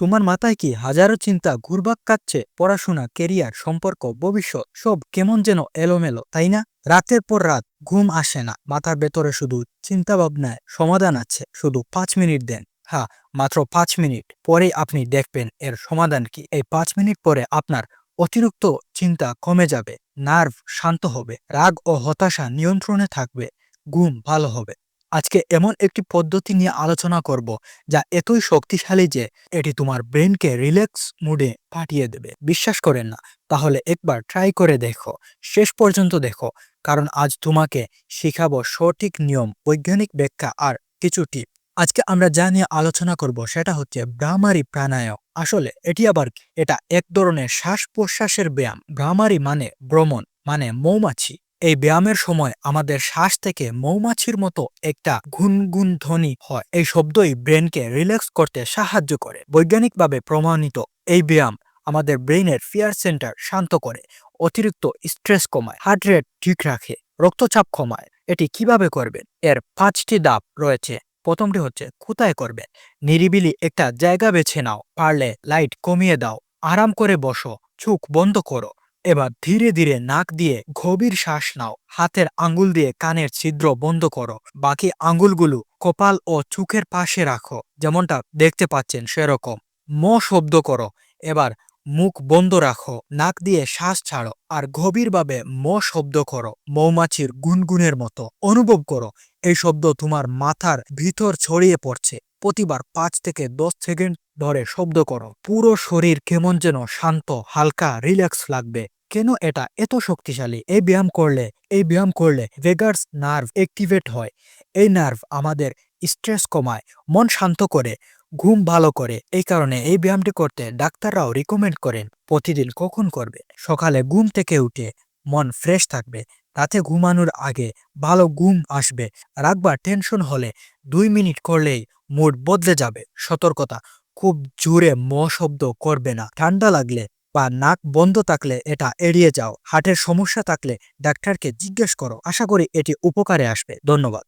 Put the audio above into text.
তোমার মাথায় কি হাজারো চিন্তা ঘুরবাক কাচ্ছে পড়াশোনা কেরিয়ার সম্পর্ক, ভবিষ্যৎ, সব কেমন যেন এলোমেলো, তাই না? রাতের পর রাত, ঘুম আসে না। মাথার ভেতরে শুধু চিন্তা ভাবনায় সমাধান আছে। শুধু পাঁচ মিনিট দেন। হ্যাঁ মাত্র পাঁচ মিনিট পরেই আপনি দেখবেন এর সমাধান কি। এই পাঁচ মিনিট পরে আপনার অতিরিক্ত চিন্তা কমে যাবে, নার্ভ শান্ত হবে, রাগ ও হতাশা নিয়ন্ত্রণে থাকবে, ঘুম ভালো হবে। আজকে এমন একটি পদ্ধতি নিয়ে আলোচনা করব যা এতই শক্তিশালী যে এটি তোমার ব্রেনকে রিল্যাক্স মুডে পাঠিয়ে দেবে। বিশ্বাস করেন না, তাহলে একবার ট্রাই করে দেখো। শেষ পর্যন্ত দেখো, কারণ আজ তোমাকে শিখাবো সঠিক নিয়ম, বৈজ্ঞানিক ব্যাখ্যা আর কিছু টিপ। আজকে আমরা যা নিয়ে আলোচনা করব সেটা হচ্ছে ব্রাহ্মারি প্রাণায়াম। আসলে এটি আবার এটা এক ধরনের শ্বাস প্রশ্বাসের ব্যায়াম। ব্রাহ্মারি মানে ভ্রমণ মানে মৌমাছি। এই ব্যায়ামের সময় আমাদের শ্বাস থেকে মৌমাছির মতো একটা গুনগুন ধ্বনি হয়। এই শব্দই ব্রেনকে রিল্যাক্স করতে সাহায্য করে। বৈজ্ঞানিকভাবে প্রমাণিত এই ব্যায়াম আমাদের ব্রেইনের ফিয়ার সেন্টার শান্ত করে, অতিরিক্ত স্ট্রেস কমায়, হার্ট রেট ঠিক রাখে, রক্তচাপ কমায়। এটি কীভাবে করবেন? এর পাঁচটি দাপ রয়েছে। প্রথমটি হচ্ছে কোথায় করবেন? নিরিবিলি একটা জায়গা বেছে নাও। পারলে লাইট কমিয়ে দাও। আরাম করে বসো। চোখ বন্ধ করো। এবার ধীরে ধীরে নাক দিয়ে গভীর শ্বাস নাও। হাতের আঙ্গুল দিয়ে কানের ছিদ্র বন্ধ করো। বাকি আঙ্গুলগুলো কপাল ও চোখের পাশে রাখো। যেমনটা দেখতে পাচ্ছেন সেরকম। ম শব্দ করো। এবার মুখ বন্ধ রাখো। নাক দিয়ে শ্বাস ছাড়ো। আর গভীরভাবে ম শব্দ করো। মৌমাছির গুনগুনের মতো। অনুভব করো। এই শব্দ তোমার মাথার ভিতর ছড়িয়ে পড়ছে। প্রতিবার পাঁচ থেকে দশ সেকেন্ড ধরে শব্দ করো। পুরো শরীর কেমন যেন শান্ত, হালকা, রিল্যাক্স লাগবে। কেন এটা? এত শক্তিশালী। এই ব্যায়াম করলে, এই ব্যায়াম করলে ভেগার্স নার্ভ অ্যাক্টিভেট হয়। এই নার্ভ আমাদের স্ট্রেস কমায়, মন শান্ত করে, ঘুম ভালো করে। এই কারণে এই ব্যায়ামটি করতে ডাক্তাররাও রিকমেন্ড করেন, প্রতিদিন কখন করবে? সকালে ঘুম থেকে উঠে মন ফ্রেশ থাকবে। রাতে ঘুমানোর আগে ভালো ঘুম আসবে। রাখবার টেনশন হলে দুই মিনিট করলেই মুড বদলে যাবে। সতর্কতা। খুব জোরে ম শব্দ করবে না। ঠান্ডা লাগলে বা নাক বন্ধ থাকলে এটা এড়িয়ে যাও। হাটের সমস্যা থাকলে ডাক্তারকে জিজ্ঞেস করো। আশা করি এটি উপকারে আসবে। ধন্যবাদ।